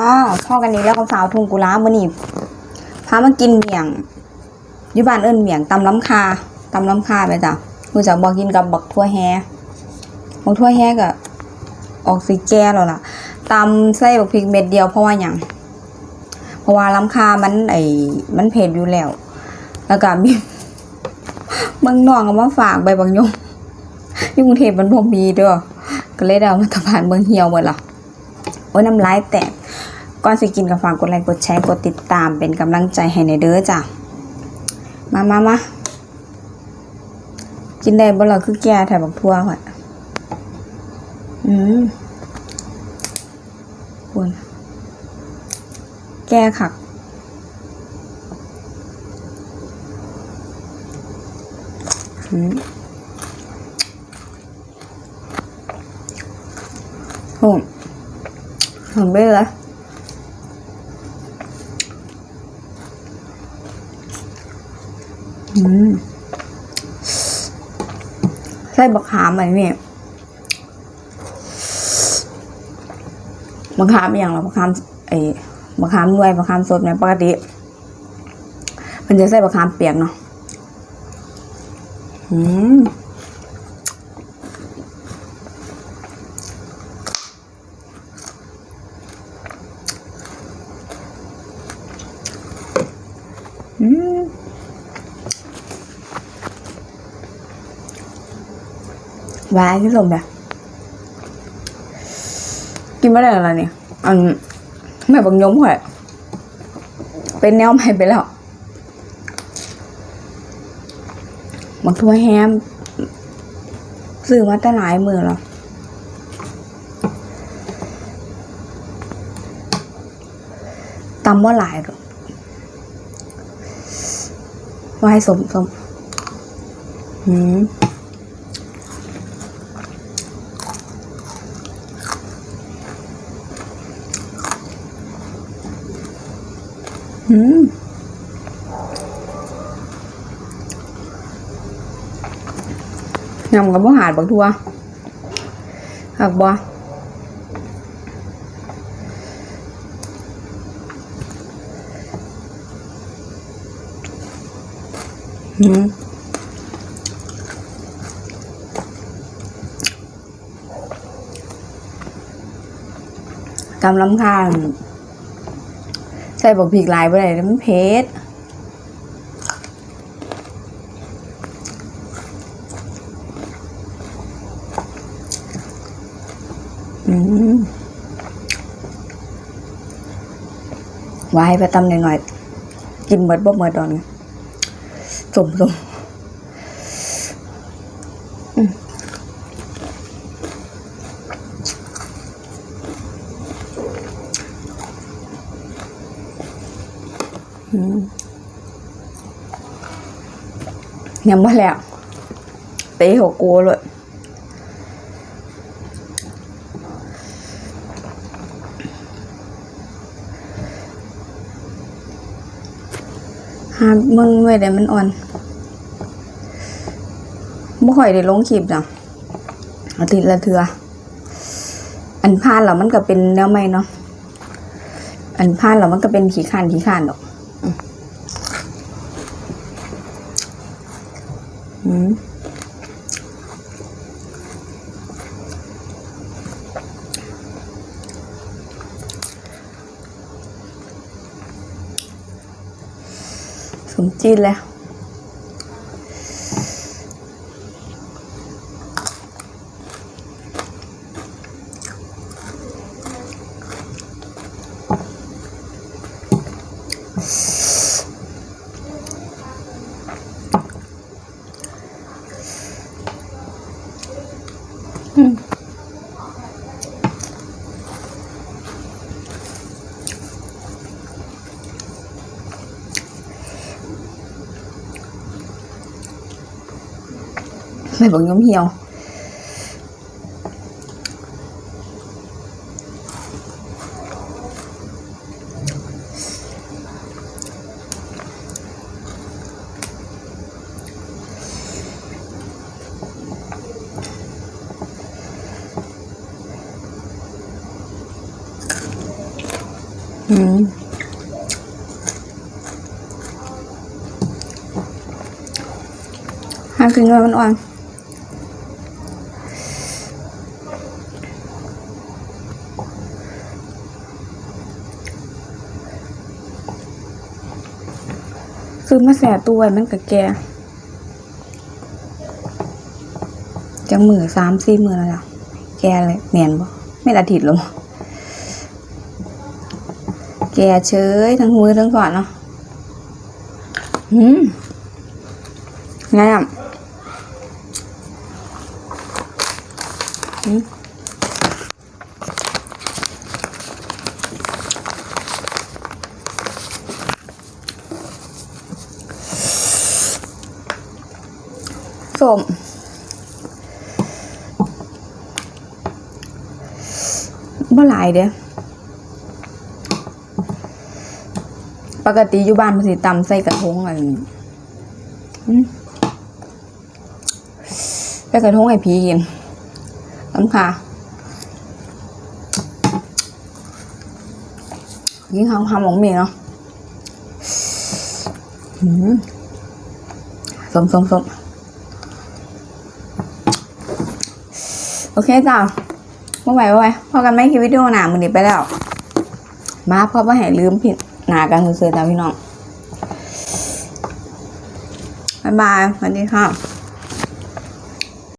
อ้าวพ่อกันนี้แล้วกับสาวทุงกุลามื้อนี้พามากินเมี่ยงยู่บ้านเอิ้นเมี่ยงตำล้ำคาตำล้ำคาไปจ้ะรู้จักบอกกินกับบักทั่วแฮบักทั่วแฮก็ออกสีแก่แล้วล่ะตำใส่บักพริกเม็ดเดียวเพราะว่าหยังเพราะว่าล้ำคามันไอ้มันเผ็ดอยู่แล้ว แล้วก็มีเมืองนอกเอามาฝากใบบางยมที่กรุงเทพมันบ่มีเด้อก็เลยได้เอามาตะพานเมืองเหี่ยวหมดล่ะโอ้ยน้ำลายแตก ก่อนสิกินกับฝากกดไลค์กดแชร์กดติดตามเป็นกำลังใจให้ในเด้อจ้ะมามามากินได้บ่ล่ะคือแก่แถบบักทั่วค่ะอืมควรแก้คักอืมโอ้หอมไปเลยอืม ใส่บักขามอันนี้บักขามอย่างเราบักขามไอ้บักขามด้วยบักขามสดเนี่ยปกติ มันจะใส่บักขามเปียกเนาะอืม วานที่สุดแบบกินไม่ได้อะไรเนี่ยอันแม่บังยมเหรอเป็นแนวใหม่ไปแล้วบักทั่วแฮมซื้อมาแต่หลายมือแล้วตำว่าหลายหรอกวายสมสมหืม หืมยำกับบ่หาดบักทั ส่บกพริกหลายไปเลยมันเผ็ดวายไปตำหน่อยๆกินเมดบ่เมดดอนสมสม ยังไม่แล้วเตะหัวกูเลยหามึงไว้แต่มันอ่อนบ่ค่อยได้ลงคลิปจ้ะอาทิตย์ละเทือ อันพานแล้วมันก็เป็นแนวใหม่เนาะ อันพานแล้วมันก็เป็นขี้ข้านขี้ข้านดอก อืม สมจีนแล้วไม่บอกยมเหี่ยว ออือมาแสตัวไว้มันกับแกจังมือสามสี่มือแล้วล่ะแกเลยเมียนบ่ไม่อาทิตย์หรอแกเฉยทั้งมือทั้งก่อนเนาะอืมไงอะอืม ส้มบ่หลายเด้อปกติอยู่บ้านมันสิตำใส่กระทงอะไรนี่อืมใส่กระทงให้พีกินตำค่ะยิ่งทำทำของเมียเนาะอืมสมสมสม โอเคจ้าบ่ไหวบ่ไหวพอกันไม่คิดวิดีโอหนามือนี้ไปแล้ว มาเพราะว่าให้ลืมผิดหนากันซื้อๆจ้าพี่น้อง บ๊ายบายสวัสดีค่ะ